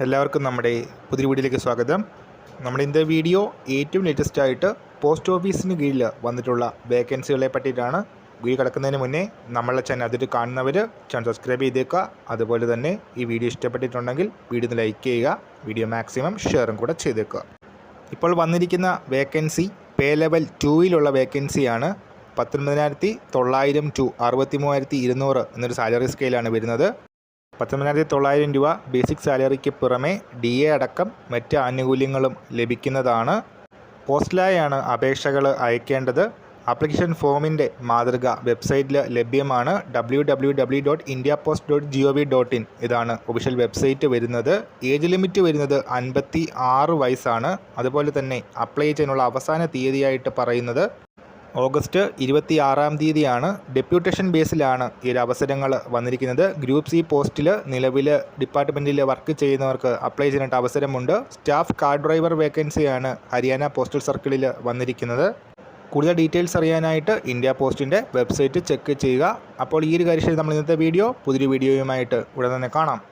എല്ലാവർക്കും നമ്മുടെ പുതിയ വീഡിയോയിലേക്ക് സ്വാഗതം. നമ്മുടെ ഇന്നത്തെ വീഡിയോ ഏറ്റവും ലേറ്റസ്റ്റ് ആയിട്ട് പോസ്റ്റ് ഓഫീസിന് കീഴിൽ വന്നിട്ടുള്ള വേക്കൻസികളെ പറ്റിയിട്ടാണ്. വീഡിയോ കിടക്കുന്നതിന് മുന്നേ നമ്മളെ ചാനൽ അതിട്ട് കാണുന്നവർ ചാനൽ സബ്സ്ക്രൈബ് ചെയ്തേക്കുക. അതുപോലെ തന്നെ ഈ വീഡിയോ ഇഷ്ടപ്പെട്ടിട്ടുണ്ടെങ്കിൽ വീഡിയോ ഒന്ന് ലൈക്ക് ചെയ്യുക. വീഡിയോ മാക്സിമം ഷെയറും കൂടെ ചെയ്തേക്കുക. ഇപ്പോൾ വന്നിരിക്കുന്ന വേക്കൻസി പേ ലെവൽ ടൂയിലുള്ള വേക്കൻസിയാണ് പത്തൊൻപതിനായിരത്തി തൊള്ളായിരം ടു അറുപത്തി മൂവായിരത്തി ഇരുന്നൂറ് എന്നൊരു സാലറി സ്കെയിലാണ് വരുന്നത്. പത്തൊമ്പതിനായിരത്തി തൊള്ളായിരം രൂപ ബേസിക് സാലറിക്ക് പുറമെ ഡി എ അടക്കം മറ്റ് ആനുകൂല്യങ്ങളും ലഭിക്കുന്നതാണ്. പോസ്റ്റലായാണ് അപേക്ഷകൾ അയക്കേണ്ടത്. ആപ്ലിക്കേഷൻ ഫോമിന്റെ മാതൃക വെബ്സൈറ്റിൽ ലഭ്യമാണ് W W W dot India post dot G O V dot in ഇതാണ് ഒഫീഷ്യൽ വെബ്സൈറ്റ് വരുന്നത്. ഏജ് ലിമിറ്റ് വരുന്നത് അൻപത്തി ആറ് വയസ്സാണ്. അതുപോലെ തന്നെ അപ്ലൈ ചെയ്യാനുള്ള അവസാന തീയതിയായിട്ട് പറയുന്നത്. ഓഗസ്റ്റ് ഇരുപത്തി ആറാം തീയതിയാണ് ഡെപ്യൂട്ടേഷൻ ബേസിലാണ് ഈ ഒരു അവസരങ്ങൾ വന്നിരിക്കുന്നത്. ഗ്രൂപ്പ് സി പോസ്റ്റിൽ നിലവിൽ ഡിപ്പാർട്ട്മെന്റിൽ വർക്ക് ചെയ്യുന്നവർക്ക് അപ്ലൈ ചെയ്യാനായിട്ട് അവസരമുണ്ട്. സ്റ്റാഫ് കാർ ഡ്രൈവർ വേക്കൻസിയാണ് ഹരിയാന പോസ്റ്റൽ സർക്കിളിൽ വന്നിരിക്കുന്നത്. കൂടുതൽ ഡീറ്റെയിൽസ് അറിയാനായിട്ട് ഇന്ത്യ പോസ്റ്റിന്റെ വെബ്സൈറ്റ് ചെക്ക് ചെയ്യുക. അപ്പോൾ ഈ ഒരു കാര്യം നമ്മൾ ഇന്നത്തെ വീഡിയോ പുതിയൊരു വീഡിയോയുമായിട്ട് ഉടൻ തന്നെ കാണാം.